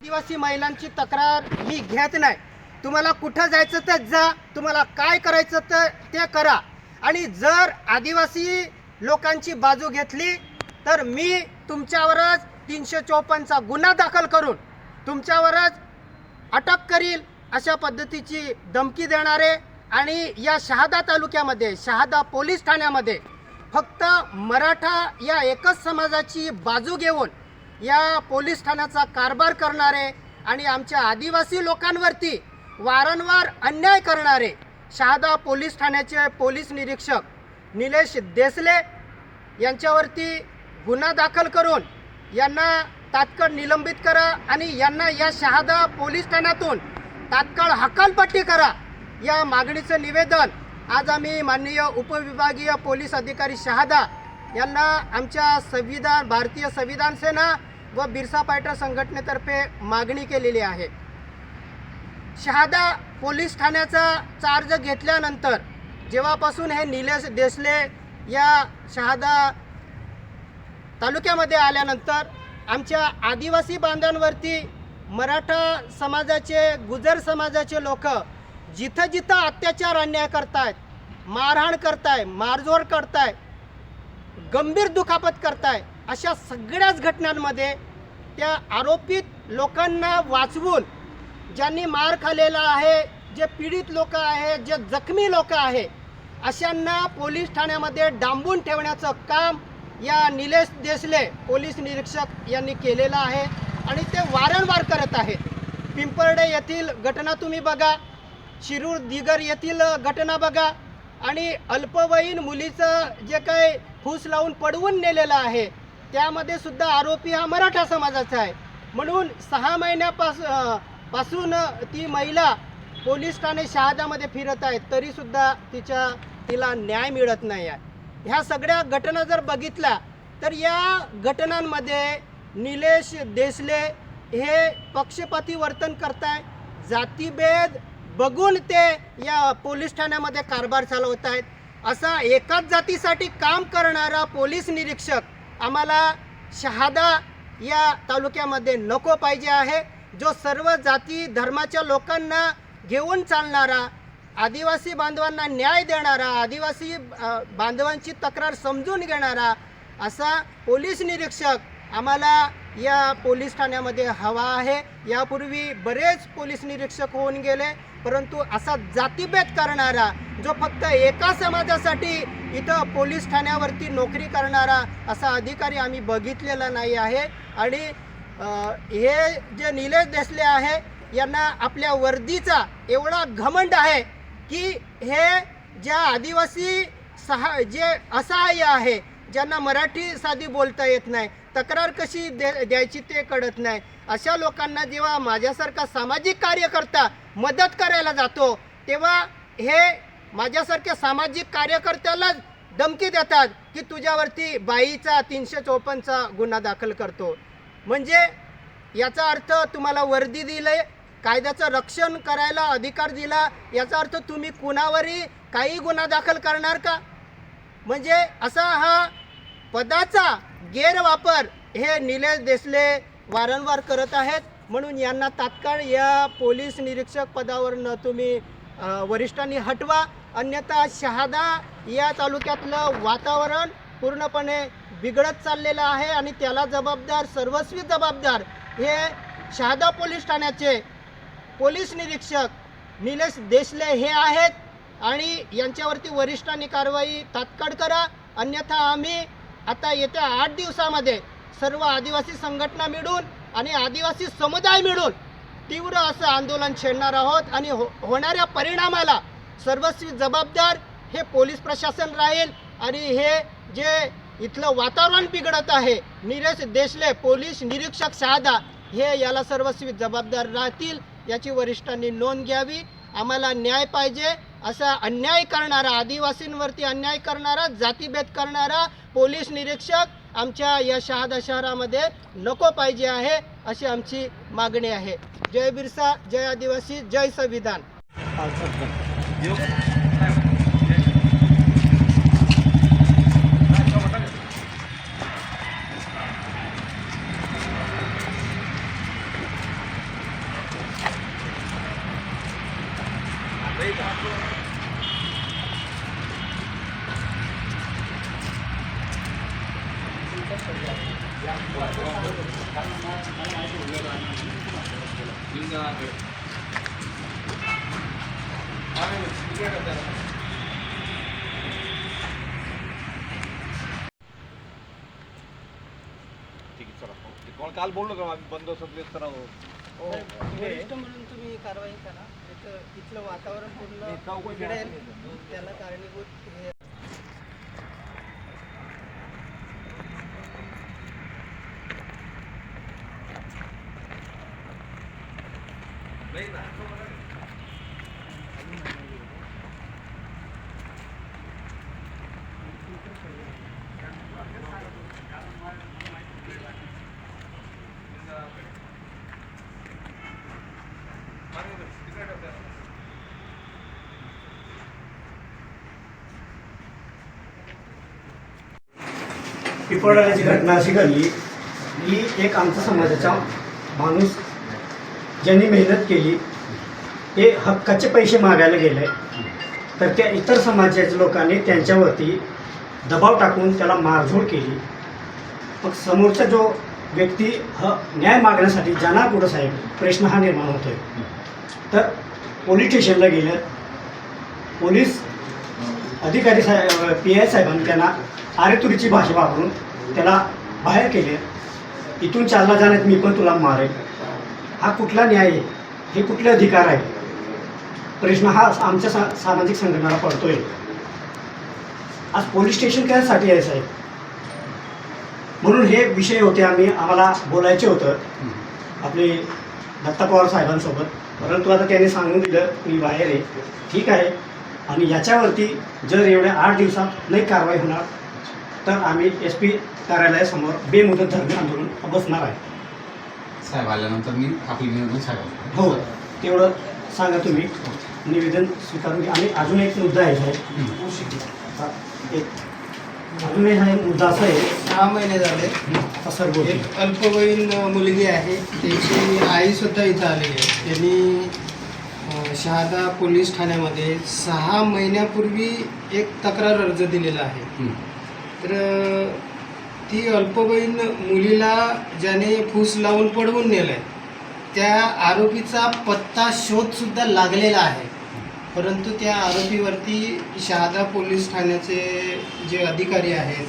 आदिवासी महिलांची तक्रार मी घेत नाही. तुम्हाला कुठं जायचं तर जा तुम्हाला काय करायचं तर ते करा. आणि जर आदिवासी लोकांची बाजू घेतली तर मी तुमच्यावरच तीनशे चोपन्नचा गुन्हा दाखल करून तुमच्यावरच अटक करील अशा पद्धतीची धमकी देणारे आणि या शहादा तालुक्यामध्ये शहादा पोलीस ठाण्यामध्ये फक्त मराठा या एकच समाजाची बाजू घेऊन या पोलीस ठाण्याचा कारभार करणारे आणि आमच्या आदिवासी लोकांवरती वारंवार अन्याय करणारे शहादा पोलीस ठाण्याचे पोलीस निरीक्षक निलेश देसले यांच्यावरती गुन्हा दाखल करून यांना तात्काळ निलंबित करा आणि यांना या शहादा पोलीस ठाण्यातून तात्काळ हकालपट्टी करा या मागणीचं निवेदन आज आम्ही माननीय उपविभागीय पोलीस अधिकारी शहादा यांना आमच्या संविधान भारतीय संविधान सेना व बिरसा पायटा संघटनेतर्फे मागणी केलेली आहे. शहादा पोलीस ठाण्याचा चार्ज घेतल्यानंतर जेव्हापासून हे निलेश देसले या शहादा तालुक्यामध्ये आल्यानंतर आमच्या आदिवासी बांधवांवरती मराठा समाजाचे गुजर समाजाचे लोक जिथं जिथं अत्याचार अन्याय करतायत मारहाण करताय मारझोड करताय गंभीर दुखापत करताय अशा सगळ्याच घटनांमध्ये त्या आरोपित लोकांना वाचवून ज्यांनी मार खालेला आहे जे पीडित लोक आहे जे जखमी लोक आहे अशांना पोलीस ठाण्यामध्ये डांबून ठेवण्याचं काम या निलेश देसले पोलीस निरीक्षक यांनी केलेलं आहे आणि ते वारंवार करत आहेत. पिंपर्डे येथील घटना तुम्ही बघा शिरूर दिगर येथील घटना बघा आणि अल्पवयीन मुलीचं जे काही फूस लावून पडवून नेलेलं आहे त्यामध्ये सुद्धा आरोपी हा मराठा समाजाचा आहे. म्हणून सहा महिन्यापासपासून ती महिला पोलीस ठाणे शहादामध्ये फिरत आहे तरी सुद्धा तिच्या तिला न्याय मिळत नाही आहे. ह्या सगळ्या घटना जर बघितल्या तर या घटनांमध्ये निलेश देसले हे पक्षपाती वर्तन करताय. जातीभेद बघून ते या पोलीस ठाण्यामध्ये कारभार चालवत आहेत. असा एकाच जातीसाठी काम करणारा पोलीस निरीक्षक आम्हाला शहादा या तालुक्यामध्ये नको पाहिजे आहे. जो सर्व जाती धर्माच्या लोकांना घेऊन चालणारा आदिवासी बांधवांना न्याय देणारा आदिवासी बांधवांची तक्रार समजून घेणारा असा पोलीस निरीक्षक आम्हाला या पोलीस ठाण्यामध्ये हवा आहे. यापूर्वी बरेच पोलीस निरीक्षक होऊन गेले. परंतु असा जातीभेद करणारा जो फक्त एका समाजासाठी इथं पोलीस ठाण्यावरती नोकरी करणारा असा अधिकारी आम्ही बघितलेला नाही आहे. आणि हे जे निलेश देसले आहे यांना आपल्या वर्दीचा एवढा घमंड आहे की हे ज्या आदिवासी सहा जे असहाय्य आहे ज्यांना मराठी साधी बोलता येत नाही तक्रार कशी दे द्यायची ते कळत नाही. अशा लोकांना जेव्हा माझ्यासारखा सामाजिक कार्यकर्ता मदत करायला जातो. तेव्हा हे माझ्यासारख्या सामाजिक कार्यकर्त्यालाच धमकी देतात की तुझ्यावरती बाईचा तीनशे चोपन्नचा गुन्हा दाखल करतो. म्हणजे याचा अर्थ तुम्हाला वर्दी दिले कायद्याचं रक्षण करायला अधिकार दिला याचा अर्थ तुम्ही कुणावरही काही गुन्हा दाखल करणार का? म्हणजे असा हा पदाचा गैरवापर हे निलेश देसले वारंवार करत आहेत. म्हणून यांना तात्काळ या पोलीस निरीक्षक पदावरनं तुम्ही वरिष्ठांनी हटवा. अन्यथा शहादा या तालुक्यातलं वातावरण पूर्णपणे बिघडत चाललेलं आहे आणि त्याला जबाबदार सर्वस्वी जबाबदार हे शहादा पोलीस ठाण्याचे पोलीस निरीक्षक निलेश देशले हे आहेत आणि यांच्यावरती वरिष्ठांनी कारवाई तात्काळ करा. अन्यथा आम्ही आता येत्या आठ दिवसामध्ये सर्व आदिवासी संघटना मिळून आणि आदिवासी समुदाय मिळून तीव्र असं आंदोलन छेडणार आहोत आणि हो होणाऱ्या परिणामाला सर्वस्वी जबाबदार हे पोलीस प्रशासन राहील आणि हे जे इथलं वातावरण बिघडत आहे निलेश देशले पोलीस निरीक्षक शहादा हे याला सर्वस्वी जबाबदार राहतील याची वरिष्ठांनी नोंद घ्यावी. आम्हाला न्याय पाहिजे असा अन्याय करणारा आदिवासींवरती अन्याय करणारा जातीभेद करणारा पोलीस निरीक्षक आमच्या या शहादा शहरामध्ये नको पाहिजे आहे अशी आमची मागणी आहे जय बिरसा जय आदिवासी जय संविधान Thank you. कोण काल बोललो का? आम्ही बंद व्यस्त राहू वरिष्ठ म्हणून तुम्ही कारवाई करा इथलं वातावरण पूर्ण हे. त्याला कारणीभूत हे पिंपळाची घटना अशी घडली की एक आमच्या समाजाचा माणूस ज्यांनी मेहनत केली ते हक्काचे पैसे मागायला गेले. तर त्या इतर समाजाच्या लोकांनी त्यांच्यावरती दबाव टाकून त्याला मारझोड केली. मग समोरचा जो व्यक्ती ह न्याय मागण्यासाठी जाणार कुठं साहेब? प्रश्न हा निर्माण होतोय. तर पोलीस स्टेशनला गेलं. पोलीस अधिकारी साहेब पी आय साहेबांनी त्यांना आरेतुरीची भाषा वापरून त्याला बाहेर केले. इथून चालला जाण्यात मी पण तुला मारेल. हा कुठला न्याय आहे? हे कुठले अधिकार आहे प्रश्न हा आमच्या सा सामाजिक संघटनेला पडतोय. आज पोलीस स्टेशन कशासाठी आहे साहेब? म्हणून हे विषय होते आम्ही आम्हाला बोलायचे होतं आपले दत्ता पवार साहेबांसोबत. परंतु आता त्यांनी सांगून दिलं मी बाहेर आहे. ठीक आहे. आणि याच्यावरती जर एवढ्या आठ दिवसात नाही कारवाई होणार तर आम्ही एस पी कार्यालयासमोर बेमुदत धरणे आंदोलन बसणार आहे. साहेब आल्यानंतर मी आपली निर्णय सांगा हो तेवढं सांगा तुम्ही. निवेदन स्वीकारून घ्या. आणि अजून एक मुद्दा आहे साहेब. एक अजून एक आहे मुद्दा असा आहे. सहा महिने झाले. सर बोलतील. एक अल्पवयीन मुलगी आहे. त्याची आई सुद्धा इथं आलेली आहे. त्यांनी शहादा पोलीस ठाण्यामध्ये सहा महिन्यापूर्वी एक तक्रार अर्ज दिलेला आहे. तर ती अल्पवयीन मुलीला ज्याने फूस लावून पडवून नेलं आहे त्या आरोपीचा पत्ता शोधसुद्धा लागलेला आहे. परंतु त्या आरोपीवरती शहादा पोलीस ठाण्याचे जे अधिकारी आहेत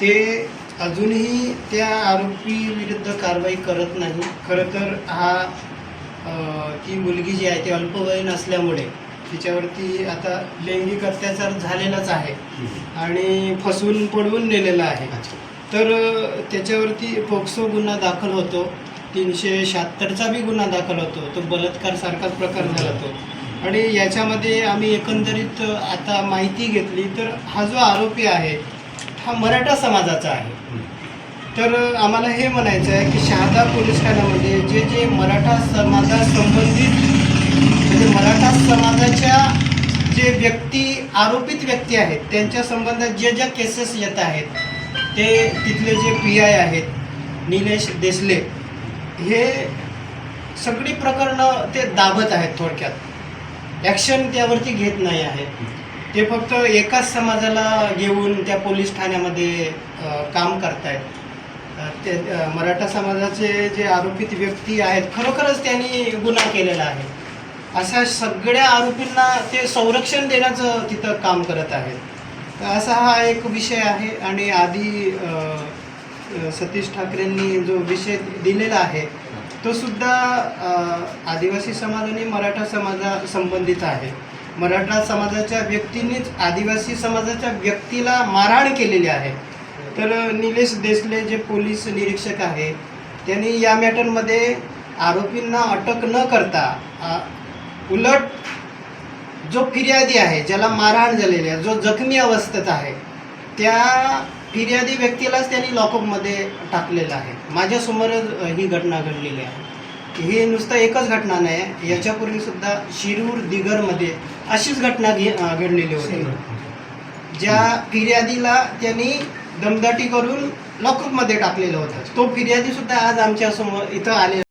ते अजूनही त्या आरोपी विरुद्ध कारवाई करत नाही. खरं तर हा ती मुलगी जी आहे ती अल्पवयीन असल्यामुळे तिच्यावरती आता लैंगिक अत्याचार झालेलाच आहे. आणि फसवून पडवून नेलेला आहे. तर त्याच्यावरती पोक्सो गुन्हा दाखल होतो. तीनशे शहात्तरचा बी गुन्हा दाखल होतो. तो बलात्कार सारखाच प्रकार झाला तो. आणि याच्यामध्ये आम्ही एकंदरीत आता माहिती घेतली तर हा जो आरोपी आहे हा मराठा समाजाचा आहे. तर आम्हाला हे म्हणायचं आहे की शहादा पोलीस ठाण्यामध्ये जे जे मराठा समाजासंबंधित म्हणजे मराठा समाजाच्या जे व्यक्ती आरोपित व्यक्ती आहेत त्यांच्या संबंधात जे ज्या केसेस येत आहेत ते तिथले जे पी आय आहेत निलेश देसले हे सगळी प्रकरणं ते दाबत आहेत थोडक्यात. ॲक्शन त्यावरती घेत नाही आहेत. ते फक्त एकाच समाजाला घेऊन त्या पोलीस ठाण्यामध्ये काम करतायत. ते मराठा समाजाचे जे आरोपित व्यक्ती आहेत खरोखरच त्यांनी गुन्हा केलेला आहे. अशा सगळ्या आरोपींना ते संरक्षण देण्याचं तिथं काम करत आहेत. तर असा हा एक विषय आहे आणि आधी सतीश ठाकरेंनी जो विषय दिलेला आहे तो सुद्धा आदिवासी समाज आणि मराठा समाजा संबंधित आहे. मराठा समाजाच्या व्यक्तींनीच आदिवासी समाजाच्या व्यक्तीला मारहाण केलेली आहे. तर निलेश देसले जे पोलीस निरीक्षक आहे त्यांनी या मॅटरमध्ये आरोपींना अटक न करता उलट जो फिर्यादी आहे ज्याला मारहाण झालेली आहे जो जखमी अवस्थेत आहे त्या फिर्यादी व्यक्तीलाच त्यांनी लॉकअपमध्ये टाकलेलं आहे. माझ्यासमोरच ही घटना घडलेली आहे. ही नुसतं एकच घटना नाही याच्यापूर्वी सुद्धा शिरूर दिगरमध्ये अशीच घटना घे घडलेली होती. ज्या फिर्यादीला त्यांनी दमदाटी करून लॉकअपमध्ये टाकलेलं होतं. तो फिर्यादी सुद्धा आज आमच्यासमोर इथं आले